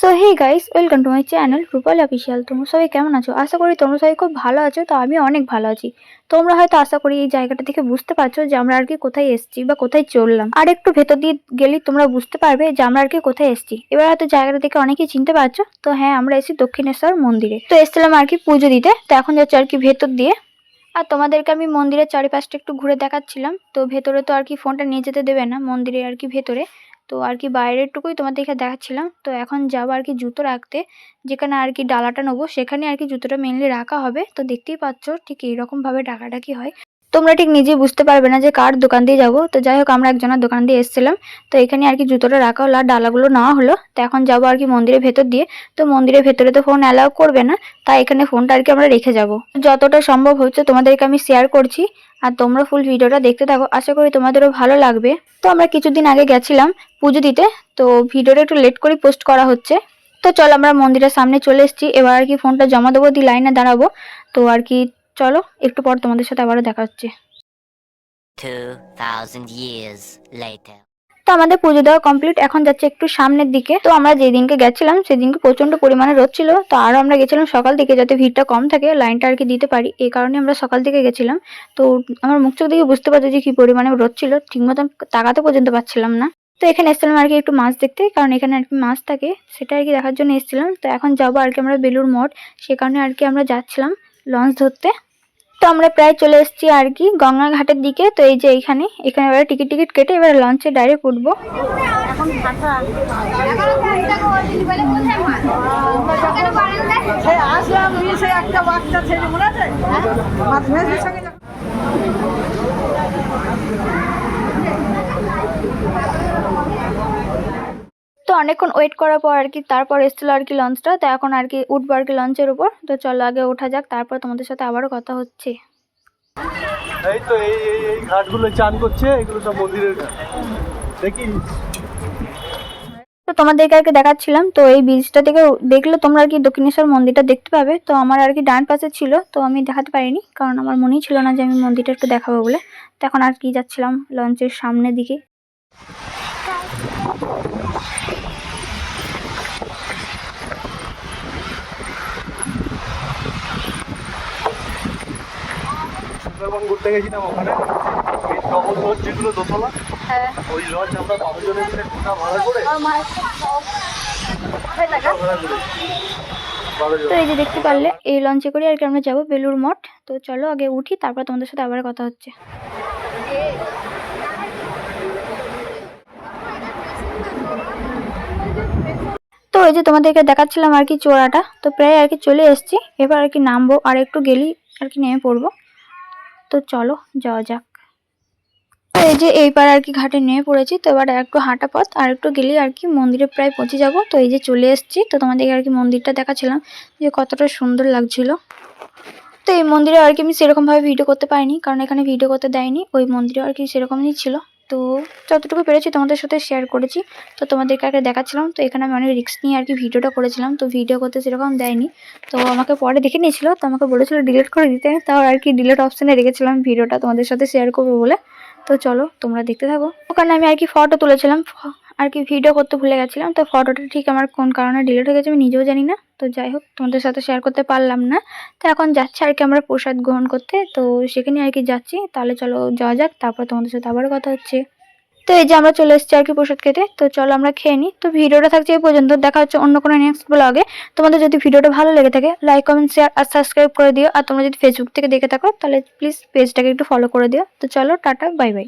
So hey guys welcome to my channel Rupal official তোমরা সবাই কেমন আছো? আশা করি তোমরা সবাই খুব ভালো আছো, তো আমি অনেক ভালো আছি। তোমরা হয়তো আশা করি এই জায়গাটা থেকে বুঝতে পারছ যে আমরা আর কি কোথায় এসেছি বা কোথায় চললাম। আর একটু ভেতর দিয়ে গেলেই তোমরা বুঝতে পারবে যে আমরা আর কি কোথায় এসেছি। এবার হয়তো জায়গাটা দেখে অনেকেই চিনতে পারছ, তো হ্যাঁ আমরা এসেছি দক্ষিণেশ্বর মন্দিরে। তো এসেছিলাম আর কি পুজো দিতে, তো এখন যাচ্ছে আর কি ভেতর দিয়ে। আর তোমাদেরকে আমি মন্দিরের চারিপাশটা একটু ঘুরে দেখাচ্ছিলাম, তো ভেতরে তো আর কি ফোনটা নিয়ে যেতে দেবে না মন্দিরে আর কি ভেতরে। তো আর কি বাইরেরটুকুই তোমাদেরকে দেখাচ্ছিলাম। তো এখন যাব আর কি জুতো রাখতে। যেখানে আর কি ডালাটা নেব, সেখানে আর কি জুতোটা মেনলি রাখা হবে। তো দেখতেই পাচ্ছ ঠিক এইরকমভাবে ডাকাডাকি হয়। তোমরা ঠিক নিজে বুঝতে পারবে না যে কার দোকান দিয়ে যাব। তো যাই হোক, আমরা একজনের দোকান দিয়ে এসেছিলাম। তো এখানে আর কি জুতোটা রাখা হলো আর ডালাগুলো নেওয়া হলো। তো এখন যাব আর কি মন্দিরের ভেতর দিয়ে। তো মন্দিরের ভেতরে তো ফোন অ্যালাউ করবে না। তাই এখানে ফোনটা আর কি আমরা রেখে যাব। যতটা সম্ভব হচ্ছে তোমাদেরকে আমি শেয়ার করছি। আর তোমরা ফুল ভিডিওটা দেখতে থাকো। আশা করি তোমাদেরও ভালো লাগবে। তো আমরা কিছুদিন আগে গেছিলাম পুজো দিতে, তো ভিডিওটা একটু লেট করে পোস্ট করা হচ্ছে। তো চল আমরা মন্দিরের সামনে চলে এসেছি। এবার আর কি ফোনটা জমা দেবো দিয়ে লাইনে দাঁড়াবো। তো আর কি, চলো, একটু পর তোমাদের সাথে আবারও দেখা হচ্ছে। 2000 years later. তো আমাদের পুজো দেওয়া কমপ্লিট এখন যাচ্ছে একটু সামনের দিকে। তো আমরা যেদিনকে গেছিলাম, সেদিনকে প্রচণ্ড পরিমাণে রোদ ছিল। তো আরও আমরা গেছিলাম সকাল দিকে যাতে ভিড়টা কম থাকে, লাইনটা আর কি দিতে পারি। এই কারণে আমরা সকাল দিকে গেছিলাম। তো আমার মুখ চোখ দেখে বুঝতে পারছি যে কি পরিমাণে রোদ ছিল। ঠিক মতন তাকাতে পর্যন্ত পাচ্ছিলাম না। তো এখানে এসেছিলাম আর কি একটু মাছ দেখতে, কারণ এখানে আর কি মাছ থাকে। সেটা আর কি দেখার জন্য এসেছিলাম। তো এখন যাব আর কি আমরা বেলুর মঠ। সে কারণে আর কি আমরা যাচ্ছিলাম লঞ্চ ধরতে। আমরা প্রায় চলে এসেছি আর কি গঙ্গা ঘাটের দিকে। তো এই যে এইখানে এখানে এবারে টিকিট টিকিট কেটে এবারে লঞ্চে ডাইরেক্ট উঠবো। একটা বাচ্চা ছেলে মনে আছে মাছ ভেজের সঙ্গে যখন- তো অনেকক্ষণ ওয়েট করার পর আর কি তারপর এসেছিল আর কি লঞ্চটা তো এখন আর কি উঠবো আর কি লঞ্চের উপর। তো চলো আগে ওঠা যাক তারপর তোমাদের সাথে আবারও কথা হচ্ছে। এই তো এই এই ঘাটগুলো চান করছে এগুলো সব মন্দিরের ঘাট। দেখি। তো তোমাদেরকে আর কি দেখাচ্ছিলাম তো এই ব্রিজটা থেকে দেখলে তোমরা আর কি দক্ষিণেশ্বর মন্দিরটা দেখতে পাবে। তো আমার আর কি ডান পাশে ছিল তো আমি দেখাতে পারিনি কারণ আমার মনেই ছিল না যে আমি মন্দিরটা একটু দেখাবো বলে। তো এখন আর কি যাচ্ছিলাম লঞ্চের সামনের দিকে। সুন্দরবন ঘুরতে গেছিলাম ওখানে। এই ডবল যেগুলো দোতলা ওই লজ আমরা মিলে ভাড়া করে জন তো এই যে দেখতে পারলে এই লঞ্চে করে আর কি আমরা যাব বেলুর মঠ। তো চলো আগে উঠি তারপর তোমাদের সাথে আবার কথা হচ্ছে। তো ওই যে তোমাদেরকে দেখাচ্ছিলাম আর কি চোরাটা তো প্রায় আর কি চলে এসেছি। এবার আর কি নামবো আর একটু গেলেই আর কি নেমে পড়ব। তো চলো যাওয়া যাক। এই যে এই পার আর কি ঘাটে নেমে পড়েছি, তো এবার একটু হাঁটা পথ, আর একটু গেলে আর কি মন্দিরে প্রায় পৌঁছে যাব। তো এই যে চলে এসেছি, তো তোমাদেরকে আর কি মন্দিরটা দেখাচ্ছিলাম, যে কতটা সুন্দর লাগছিল। তো এই মন্দিরে আর কি আমি সেরকমভাবে ভিডিও করতে পারিনি, কারণ এখানে ভিডিও করতে দেয়নি, ওই মন্দিরে আর কি সেরকমই ছিল। তো যতটুকু পেরেছি তোমাদের সাথে শেয়ার করেছি। তো তোমাদেরকে আগে দেখাচ্ছিলাম, তো এখানে আমি অনেক রিস্ক নিয়ে আর কি ভিডিওটা করেছিলাম, তো ভিডিও করতে সেরকম দেয়নি। তো আমাকে পরে দেখে নিয়েছিল, তো আমাকে বলেছিল ডিলিট করে দিতে, তাও আর কি ডিলিট অপশানে রেখেছিলাম ভিডিওটা তোমাদের সাথে শেয়ার করব বলে। তো চলো তোমরা দেখতে থাকো। ওখানে আমি আর কি ফটো তুলেছিলাম আর কি ভিডিও করতে ভুলে গেছিলাম, তো ফটোটা ঠিক আমার কোন কারণে ডিলিট হয়ে গেছে আমি নিজেও জানি না। তো যাই হোক, তোমাদের সাথে শেয়ার করতে পারলাম না। তো এখন যাচ্ছি আর কি আমরা প্রসাদ গ্রহণ করতে। তো সেখানে আর কি যাচ্ছি। তাহলে চলো যাওয়া যাক, তারপর তোমাদের সাথে আবারও কথা হচ্ছে। তো এই যে আমরা চলে এসেছি আর কি প্রসাদ খেতে। তো চলো আমরা খেয়ে নিই। তো ভিডিওটা থাকছে এই পর্যন্ত। দেখা হচ্ছে অন্য কোনো নেক্সট ব্লগে তোমাদের যদি ভিডিওটা ভালো লেগে থাকে লাইক কমেন্ট শেয়ার আর সাবস্ক্রাইব করে দিও। আর তোমরা যদি ফেসবুক থেকে দেখে থাকো, তাহলে প্লিজ পেজটাকে একটু ফলো করে দিও। তো চলো, টাটা বাই বাই